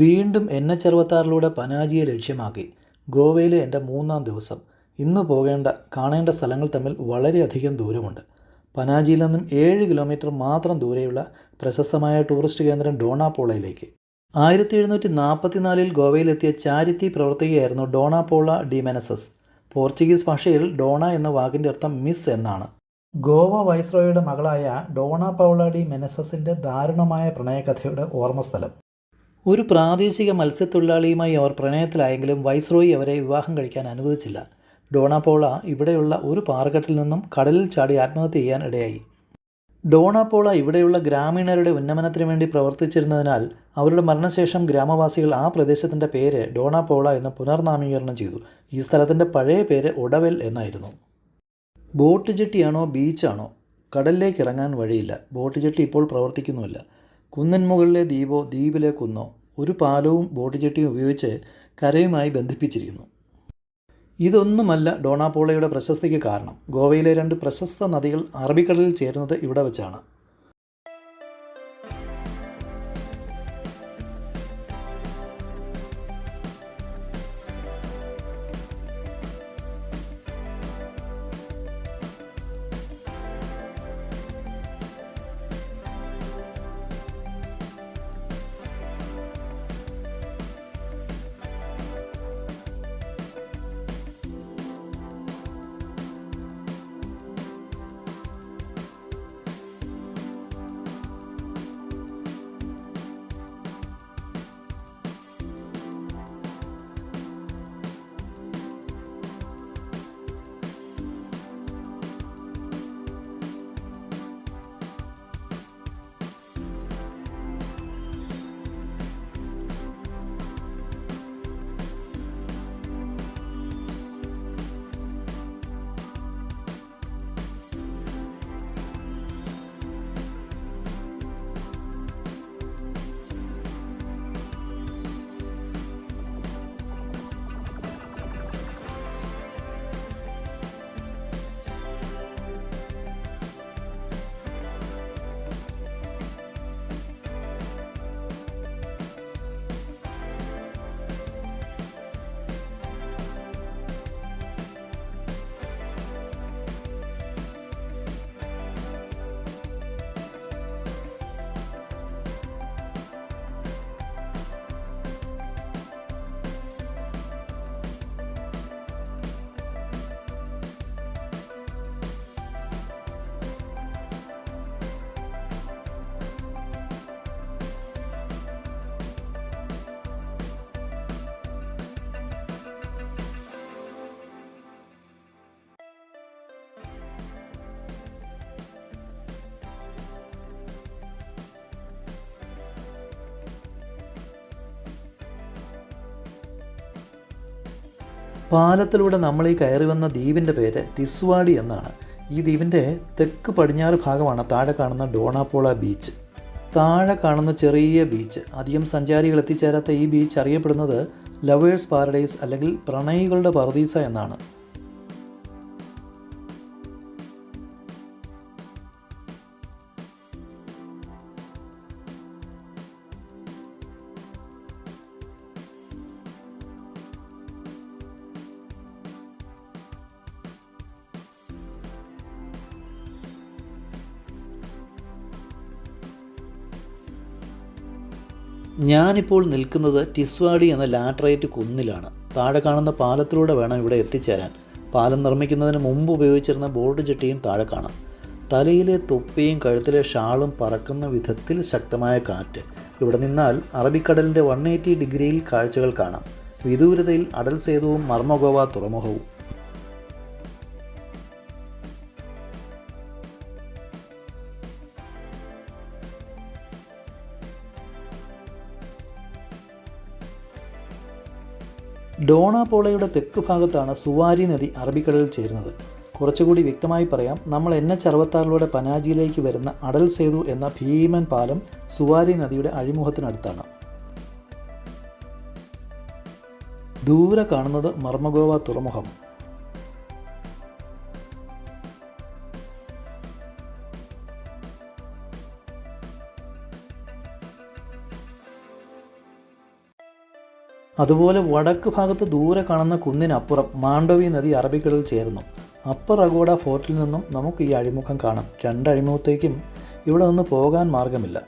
വീണ്ടും N H അറുപത്താറിലൂടെ പനാജിയെ ലക്ഷ്യമാക്കി. ഗോവയിലെ എന്റെ മൂന്നാം ദിവസം. ഇന്ന് പോകേണ്ട കാണേണ്ട സ്ഥലങ്ങൾ തമ്മിൽ വളരെയധികം ദൂരമുണ്ട്. പനാജിയിൽ നിന്നും ഏഴ് കിലോമീറ്റർ മാത്രം ദൂരെയുള്ള പ്രശസ്തമായ ടൂറിസ്റ്റ് കേന്ദ്രം ഡോണാപോളയിലേക്ക്. ആയിരത്തി എഴുന്നൂറ്റി നാൽപ്പത്തിനാലിൽ ഗോവയിലെത്തിയ ചാരിറ്റി പ്രവർത്തകയായിരുന്നു ഡോണാപോള ഡി മെനസസ്. പോർച്ചുഗീസ് ഭാഷയിൽ ഡോണ എന്ന വാക്കിന്റെ അർത്ഥം മിസ് എന്നാണ്. ഗോവ വൈസ്രോയുടെ മകളായ ഡോണ പൗള ഡി മെനസസിന്റെ ദാരുണമായ പ്രണയകഥയുടെ ഓർമ്മസ്ഥലം. ഒരു പ്രാദേശിക മത്സ്യത്തൊഴിലാളിയുമായി അവർ പ്രണയത്തിലായെങ്കിലും വൈസ്രോയി അവരെ വിവാഹം കഴിക്കാൻ അനുവദിച്ചില്ല. ഡോണാപോള ഇവിടെയുള്ള ഒരു പാറക്കെട്ടിൽ നിന്നും കടലിൽ ചാടി ആത്മഹത്യ ചെയ്യാൻ ഇടയായി. ഡോണാപോള പൗള ഇവിടെയുള്ള ഗ്രാമീണരുടെ ഉന്നമനത്തിന് വേണ്ടി പ്രവർത്തിച്ചിരുന്നതിനാൽ അവരുടെ മരണശേഷം ഗ്രാമവാസികൾ ആ പ്രദേശത്തിന്റെ പേര് ഡോണാപോള എന്ന് പുനർനാമീകരണം ചെയ്തു. ഈ സ്ഥലത്തിന്റെ പഴയ പേര് ഒടവൽ എന്നായിരുന്നു. ബോട്ട് ജെട്ടിയാണോ ബീച്ചാണോ? കടലിലേക്ക് ഇറങ്ങാൻ വഴിയില്ല. ബോട്ട് ജെട്ടി ഇപ്പോൾ പ്രവർത്തിക്കുന്നുമില്ല. കുന്നിൻ മുകളിലെ ദ്വീപോ ദ്വീപിലെ കുന്നോ ഒരു പാലവും ബോട്ട് ജെട്ടിയും ഉപയോഗിച്ച് കരയുമായി ബന്ധിപ്പിച്ചിരിക്കുന്നു. ഇതൊന്നുമല്ല ഡോണാപോളയുടെ പ്രശസ്തിക്ക് കാരണം. ഗോവയിലെ രണ്ട് പ്രശസ്ത നദികൾ അറബിക്കടലിൽ ചേരുന്നത് ഇവിടെ വെച്ചാണ്. പാലത്തിലൂടെ നമ്മൾ ഈ കയറി വന്ന ദ്വീപിന്റെ പേര് തിസ്വാടി എന്നാണ്. ഈ ദ്വീപിന്റെ തെക്ക് പടിഞ്ഞാറ് ഭാഗമാണ് താഴെ കാണുന്ന ഡോണാപോള ബീച്ച്. താഴെ കാണുന്ന ചെറിയ ബീച്ച്. അധികം സഞ്ചാരികൾ എത്തിച്ചേരാത്ത ഈ ബീച്ച് അറിയപ്പെടുന്നത് ലവേഴ്സ് പാരഡൈസ് അല്ലെങ്കിൽ പ്രണയികളുടെ പർദീസ എന്നാണ്. ഞാനിപ്പോൾ നിൽക്കുന്നത് ടിസ്വാടി എന്ന ലാറ്ററൈറ്റ് കുന്നിലാണ്. താഴെ കാണുന്ന പാലത്തിലൂടെ വേണം ഇവിടെ എത്തിച്ചേരാൻ. പാലം നിർമ്മിക്കുന്നതിന് മുമ്പ് ഉപയോഗിച്ചിരുന്ന ബോർഡ് ജെട്ടിയും താഴെ കാണാം. തലയിലെ തൊപ്പിയും കഴുത്തിലെ ഷാളും പറക്കുന്ന വിധത്തിൽ ശക്തമായ കാറ്റ്. ഇവിടെ നിന്നാൽ അറബിക്കടലിന്റെ വൺ എയ്റ്റി ഡിഗ്രിയിൽ കാഴ്ചകൾ കാണാം. വിദൂരതയിൽ അടൽ സേതുവും മർമ്മഗോവ തുറമുഖവും. ഡോണാപോളയുടെ തെക്ക് ഭാഗത്താണ് സുവാരി നദി അറബിക്കടലിൽ ചേരുന്നത്. കുറച്ചുകൂടി വ്യക്തമായി പറയാം നമ്മൾ എൻ എച്ച് അറുപത്താറിലൂടെ പനാജിയിലേക്ക് വരുന്ന അടൽ സേതു എന്ന ഭീമൻ പാലം സുവാരി നദിയുടെ അഴിമുഖത്തിനടുത്താണ്. ദൂരെ കാണുന്നത് മർമഗോവ തുറമുഖം. അതുപോലെ വടക്ക് ഭാഗത്ത് ദൂരെ കാണുന്ന കുന്നിനപ്പുറം മാണ്ഡവി നദി അറബിക്കടലിൽ ചേരുന്നു. അപ്പർ അഗോഡ ഫോർട്ടിൽ നിന്നും നമുക്ക് ഈ അഴിമുഖം കാണാം. രണ്ട് അഴിമുഖത്തേക്കും ഇവിടെ നിന്ന് പോകാൻ മാർഗമില്ല.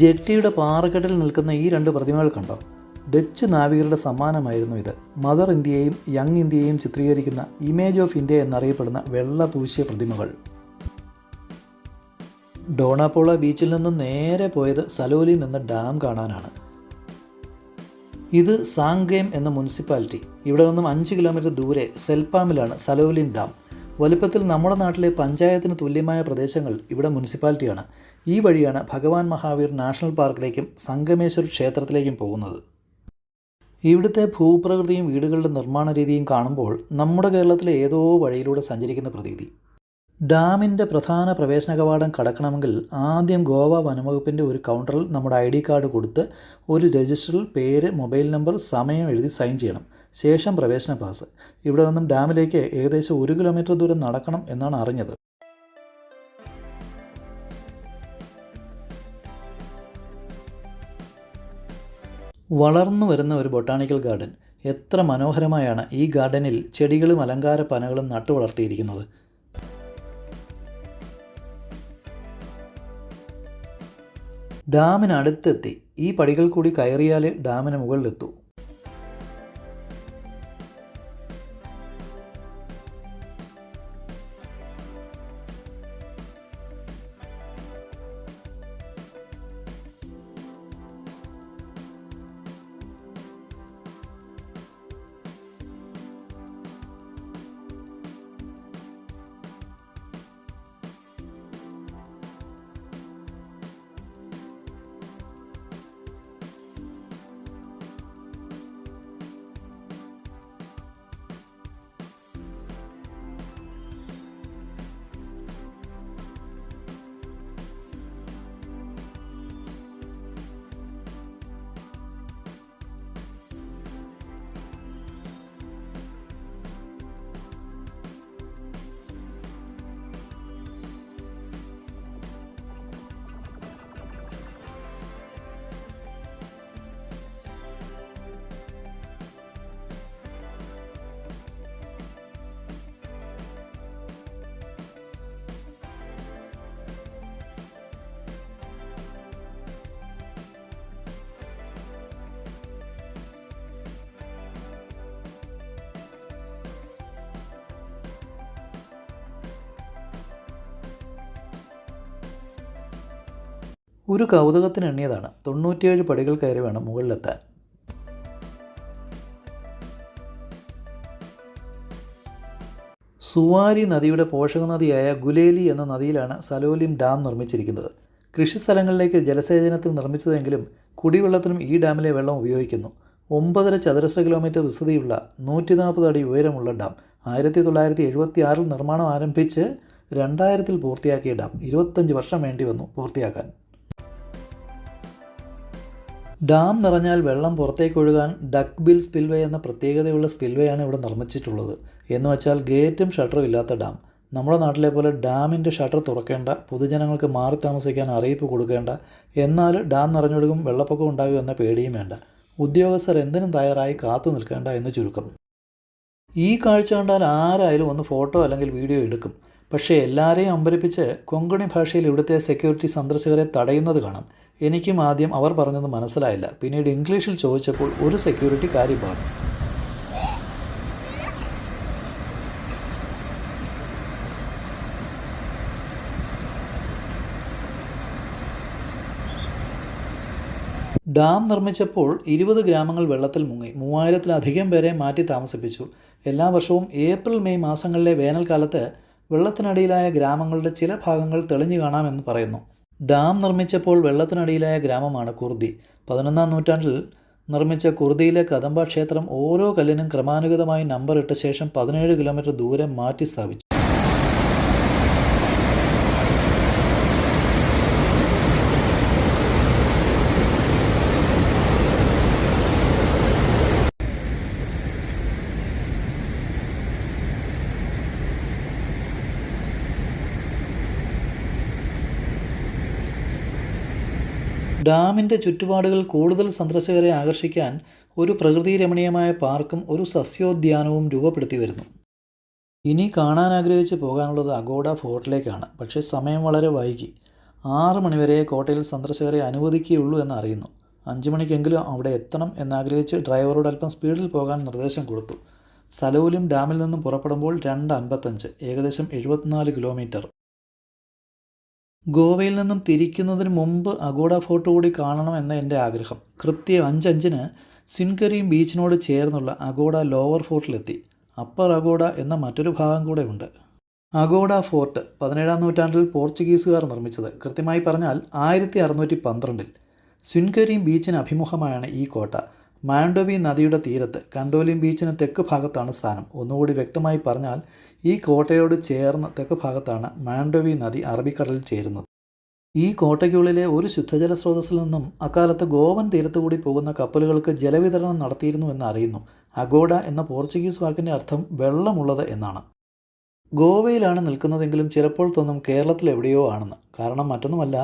ജെട്ടിയുടെ പാറക്കെട്ടിൽ നിൽക്കുന്ന ഈ രണ്ട് പ്രതിമകൾ കണ്ടോ? ഡച്ച് നാവികരുടെ സമ്മാനമായിരുന്നു ഇത്. മദർ ഇന്ത്യയെയും യങ് ഇന്ത്യയെയും ചിത്രീകരിക്കുന്ന ഇമേജ് ഓഫ് ഇന്ത്യ എന്നറിയപ്പെടുന്ന വെള്ള പൂശിയ പ്രതിമകൾ. ഡോണാപോള ബീച്ചിൽ നിന്ന് നേരെ പോയത് സലോലിം എന്ന ഡാം കാണാനാണ്. ഇത് സാങ്കേം എന്ന മുനിസിപ്പാലിറ്റി. ഇവിടെ നിന്നും അഞ്ച് കിലോമീറ്റർ ദൂരെ സെൽപ്പാമിലാണ് സലോലിം ഡാം. വലുപ്പത്തിൽ നമ്മുടെ നാട്ടിലെ പഞ്ചായത്തിന് തുല്യമായ പ്രദേശങ്ങൾ ഇവിടെ മുനിസിപ്പാലിറ്റിയാണ്. ഈ വഴിയാണ് ഭഗവാൻ മഹാവീർ നാഷണൽ പാർക്കിലേക്കും സംഗമേശ്വർ ക്ഷേത്രത്തിലേക്കും പോകുന്നത്. ഇവിടുത്തെ ഭൂപ്രകൃതിയും വീടുകളുടെ നിർമ്മാണ രീതിയും കാണുമ്പോൾ നമ്മുടെ കേരളത്തിലെ ഏതോ വഴിയിലൂടെ സഞ്ചരിക്കുന്ന പ്രതീതി. ഡാമിന്റെ പ്രധാന പ്രവേശന കവാടം കടക്കണമെങ്കിൽ ആദ്യം ഗോവ വനംവകുപ്പിന്റെ ഒരു കൗണ്ടറിൽ നമ്മുടെ ഐ ഡി കാർഡ് കൊടുത്ത് ഒരു രജിസ്റ്ററിൽ പേര് മൊബൈൽ നമ്പർ സമയം എഴുതി സൈൻ ചെയ്യണം. ശേഷം പ്രവേശന പാസ്. ഇവിടെ നിന്നും ഡാമിലേക്ക് ഏകദേശം ഒരു കിലോമീറ്റർ ദൂരം നടക്കണം എന്നാണ് അറിഞ്ഞത്. വളർന്നു വരുന്ന ഒരു ബൊട്ടാണിക്കൽ ഗാർഡൻ. എത്ര മനോഹരമായാണ് ഈ ഗാർഡനിൽ ചെടികളും അലങ്കാര പനകളും നട്ടു വളർത്തിയിരിക്കുന്നത്. ഡാമിനടുത്തെത്തി. ഈ പടികൾ കൂടി കയറിയാലേ ഡാമിന് മുകളിലെത്തൂ. ഒരു കൗതുകത്തിന് എണ്ണിയതാണ്. തൊണ്ണൂറ്റിയേഴ് പടികൾ കയറി വേണം മുകളിലെത്താൻ. സുവാരി നദിയുടെ പോഷകനദിയായ ഗുലേലി എന്ന നദിയിലാണ് സലോലിം ഡാം നിർമ്മിച്ചിരിക്കുന്നത്. കൃഷിസ്ഥലങ്ങളിലേക്ക് ജലസേചനത്തിൽ നിർമ്മിച്ചതെങ്കിലും കുടിവെള്ളത്തിനും ഈ ഡാമിലെ വെള്ളം ഉപയോഗിക്കുന്നു. ഒമ്പതര ചതുരശ്ര കിലോമീറ്റർ വിസ്തൃതിയുള്ള നൂറ്റി നാൽപ്പത് അടി ഉയരമുള്ള ഡാം ആയിരത്തി തൊള്ളായിരത്തി എഴുപത്തി ആറിൽ നിർമ്മാണം ആരംഭിച്ച് രണ്ടായിരത്തിൽ പൂർത്തിയാക്കിയ ഡാം ഇരുപത്തഞ്ച് വർഷം വേണ്ടി വന്നു പൂർത്തിയാക്കാൻ. ഡാം നിറഞ്ഞാൽ വെള്ളം പുറത്തേക്ക് ഒഴുകാൻ ഡക്ക് ബിൽ സ്പിൽവേ എന്ന പ്രത്യേകതയുള്ള സ്പിൽവേയാണ് ഇവിടെ നിർമ്മിച്ചിട്ടുള്ളത്. എന്ന് വെച്ചാൽ ഗേറ്റും ഷട്ടറും ഇല്ലാത്ത ഡാം. നമ്മുടെ നാട്ടിലെ പോലെ ഡാമിന്റെ ഷട്ടർ തുറക്കേണ്ട പൊതുജനങ്ങൾക്ക് മാറി താമസിക്കാൻ അറിയിപ്പ് കൊടുക്കേണ്ട എന്നാൽ ഡാം നിറഞ്ഞൊഴുകും വെള്ളപ്പൊക്കം ഉണ്ടാകും എന്ന പേടിയും വേണ്ട. ഉദ്യോഗസ്ഥർ എന്തിനും തയ്യാറായി കാത്തു നിൽക്കേണ്ട എന്ന് ചുരുക്കം. ഈ കാഴ്ച കണ്ടാൽ ആരായാലും ഒന്ന് ഫോട്ടോ അല്ലെങ്കിൽ വീഡിയോ എടുക്കും. പക്ഷേ എല്ലാവരെയും അമ്പരിപ്പിച്ച് കൊങ്കണി ഭാഷയിൽ ഇവിടുത്തെ സെക്യൂരിറ്റി സന്ദർശകരെ തടയുന്നത് കാണാം. എനിക്കും ആദ്യം അവർ പറഞ്ഞത് മനസ്സിലായില്ല. പിന്നീട് ഇംഗ്ലീഷിൽ ചോദിച്ചപ്പോൾ ഒരു സെക്യൂരിറ്റി കാര്യം പറഞ്ഞു. ഡാം നിർമ്മിച്ചപ്പോൾ ഇരുപത് ഗ്രാമങ്ങൾ വെള്ളത്തിൽ മുങ്ങി. മൂവായിരത്തിലധികം പേരെ മാറ്റി താമസിപ്പിച്ചു. എല്ലാ വർഷവും ഏപ്രിൽ മെയ് മാസങ്ങളിലെ വേനൽക്കാലത്ത് വെള്ളത്തിനടിയിലായ ഗ്രാമങ്ങളുടെ ചില ഭാഗങ്ങൾ തെളിഞ്ഞു കാണാമെന്ന് പറയുന്നു. ഡാം നിർമ്മിച്ചപ്പോൾ വെള്ളത്തിനടിയിലായ ഗ്രാമമാണ് കുർദി. പതിനൊന്നാം നൂറ്റാണ്ടിൽ നിർമ്മിച്ച കുർദിയിലെ കദംബ ക്ഷേത്രം ഓരോ കല്ലിനും ക്രമാനുഗതമായി നമ്പർ ഇട്ട ശേഷം പതിനേഴ് കിലോമീറ്റർ ദൂരം മാറ്റി സ്ഥാപിച്ചു ഡാമിന്റെ ചുറ്റുപാടുകൾ കൂടുതൽ സന്ദർശകരെ ആകർഷിക്കാൻ ഒരു പ്രകൃതി രമണീയമായ പാർക്കും ഒരു സസ്യോദ്യാനവും രൂപപ്പെടുത്തി വരുന്നു. ഇനി കാണാൻ ആഗ്രഹിച്ച് പോകാനുള്ളത് അഗോഡ ഫോർട്ടിലേക്കാണ്. പക്ഷേ സമയം വളരെ വൈകി. ആറ് മണിവരെ കോട്ടയിൽ സന്ദർശകരെ അനുവദിക്കുകയുള്ളൂ എന്ന് അറിയുന്നു. അഞ്ച് മണിക്കെങ്കിലും അവിടെ എത്തണം എന്നാഗ്രഹിച്ച് ഡ്രൈവറോട് അല്പം സ്പീഡിൽ പോകാൻ നിർദ്ദേശം കൊടുത്തു. സലൂലും ഡാമിൽ നിന്നും പുറപ്പെടുമ്പോൾ രണ്ട് അൻപത്തഞ്ച് ഏകദേശം എഴുപത്തിനാല് കിലോമീറ്റർ. ഗോവയിൽ നിന്നും തിരിക്കുന്നതിന് മുമ്പ് അഗോഡ ഫോർട്ട് കൂടി കാണണം എന്ന എന്റെ ആഗ്രഹം. കൃത്യം അഞ്ചഞ്ചിന് സിൻകരീം ബീച്ചിനോട് ചേർന്നുള്ള അഗോഡ ലോവർ ഫോർട്ടിലെത്തി. അപ്പർ അഗോഡ എന്ന മറ്റൊരു ഭാഗം കൂടെ ഉണ്ട്. അഗോഡ ഫോർട്ട് പതിനേഴാം നൂറ്റാണ്ടിൽ പോർച്ചുഗീസുകാർ നിർമ്മിച്ചത്. കൃത്യമായി പറഞ്ഞാൽ ആയിരത്തി അറുന്നൂറ്റി പന്ത്രണ്ടിൽ. സ്വിൻകരീം ബീച്ചിന് അഭിമുഖമായാണ് ഈ കോട്ട. മാൻഡോവി നദിയുടെ തീരത്ത് കണ്ടോലിം ബീച്ചിന് തെക്ക് ഭാഗത്താണ് സ്ഥാനം. ഒന്നുകൂടി വ്യക്തമായി പറഞ്ഞാൽ ഈ കോട്ടയോട് ചേർന്ന തെക്ക് ഭാഗത്താണ് മാൻഡോവി നദി അറബിക്കടലിൽ ചേരുന്നത്. ഈ കോട്ടയ്ക്കുള്ളിലെ ഒരു ശുദ്ധജല സ്രോതസ്സിൽ നിന്നും അക്കാലത്ത് ഗോവൻ തീരത്തുകൂടി പോകുന്ന കപ്പലുകൾക്ക് ജലവിതരണം നടത്തിയിരുന്നു എന്ന് അറിയുന്നു. അഗോഡ എന്ന പോർച്ചുഗീസ് വാക്കിന്റെ അർത്ഥം വെള്ളമുള്ളത് എന്നാണ്. ഗോവയിലാണ് നിൽക്കുന്നതെങ്കിലും ചിലപ്പോൾ തോന്നും കേരളത്തിൽ എവിടെയോ ആണെന്ന്. കാരണം മറ്റൊന്നുമല്ല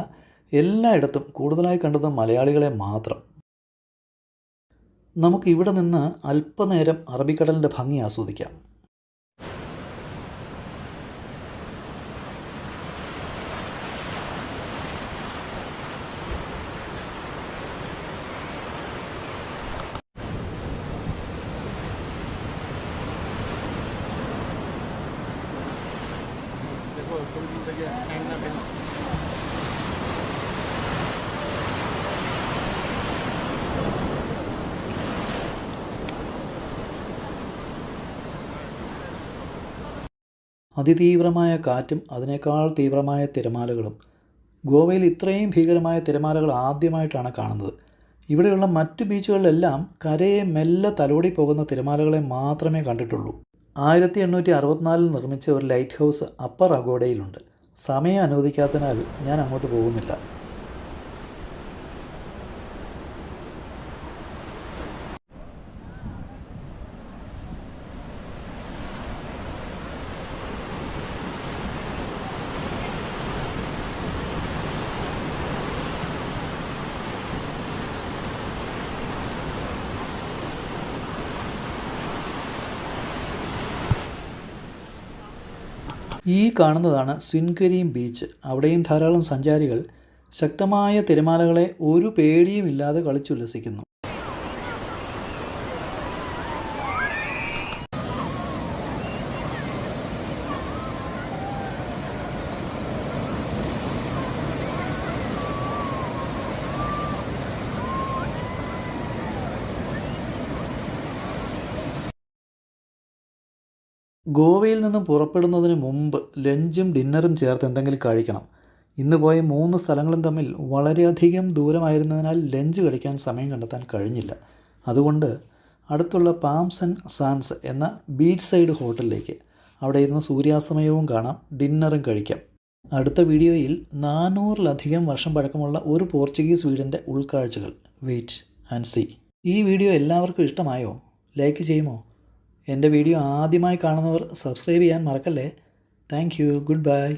എല്ലായിടത്തും കൂടുതലായി കണ്ടത് മലയാളികളെ മാത്രം. നമുക്ക് ഇവിടെ നിന്ന് അല്പനേരം അറബിക്കടലിന്റെ ഭംഗി ആസ്വദിക്കാം. അതിതീവ്രമായ കാറ്റും അതിനേക്കാൾ തീവ്രമായ തിരമാലകളും. ഗോവയിൽ ഇത്രയും ഭീകരമായ തിരമാലകൾ ആദ്യമായിട്ടാണ് കാണുന്നത്. ഇവിടെയുള്ള മറ്റു ബീച്ചുകളിലെല്ലാം കരയെ മെല്ലെ തലോടി പോകുന്ന തിരമാലകളെ മാത്രമേ കണ്ടിട്ടുള്ളൂ. ആയിരത്തി എണ്ണൂറ്റി അറുപത്തിനാലിൽ നിർമ്മിച്ച ഒരു ലൈറ്റ് ഹൗസ് അപ്പർ അഗോഡയിലുണ്ട്. സമയം അനുവദിക്കാത്തതിനാൽ ഞാൻ അങ്ങോട്ട് പോകുന്നില്ല. ഈ കാണുന്നതാണ് സ്വിൻകരീം ബീച്ച്. അവിടെയും ധാരാളം സഞ്ചാരികൾ ശക്തമായ തിരമാലകളെ ഒരു പേടിയുമില്ലാതെ കളിച്ചുല്ലസിക്കുന്നു. ഗോവയിൽ നിന്നും പുറപ്പെടുന്നതിന് മുമ്പ് ലഞ്ചും ഡിന്നറും ചേർത്ത് എന്തെങ്കിലും കഴിക്കണം. ഇന്ന് പോയ മൂന്ന് സ്ഥലങ്ങളും തമ്മിൽ വളരെയധികം ദൂരമായിരുന്നതിനാൽ ലഞ്ച് കഴിക്കാൻ സമയം കണ്ടെത്താൻ കഴിഞ്ഞില്ല. അതുകൊണ്ട് അടുത്തുള്ള പാംസ് ആൻഡ് സാൻസ് എന്ന ബീച്ച് സൈഡ് ഹോട്ടലിലേക്ക് അവിടെ ഇരുന്ന് സൂര്യാസ്തമയവും കാണാം ഡിന്നറും കഴിക്കാം. അടുത്ത വീഡിയോയിൽ നാനൂറിലധികം വർഷം പഴക്കമുള്ള ഒരു പോർച്ചുഗീസ് വീടിന്റെ ഉൾക്കാഴ്ചകൾ. Wait and see. ഈ വീഡിയോ എല്ലാവർക്കും ഇഷ്ടമായോ? ലൈക്ക് ചെയ്യുമോ? എന്റെ വീഡിയോ ആദ്യമായി കാണുന്നവർ സബ്സ്ക്രൈബ് ചെയ്യാൻ മറക്കല്ലേ. Thank you. Good bye.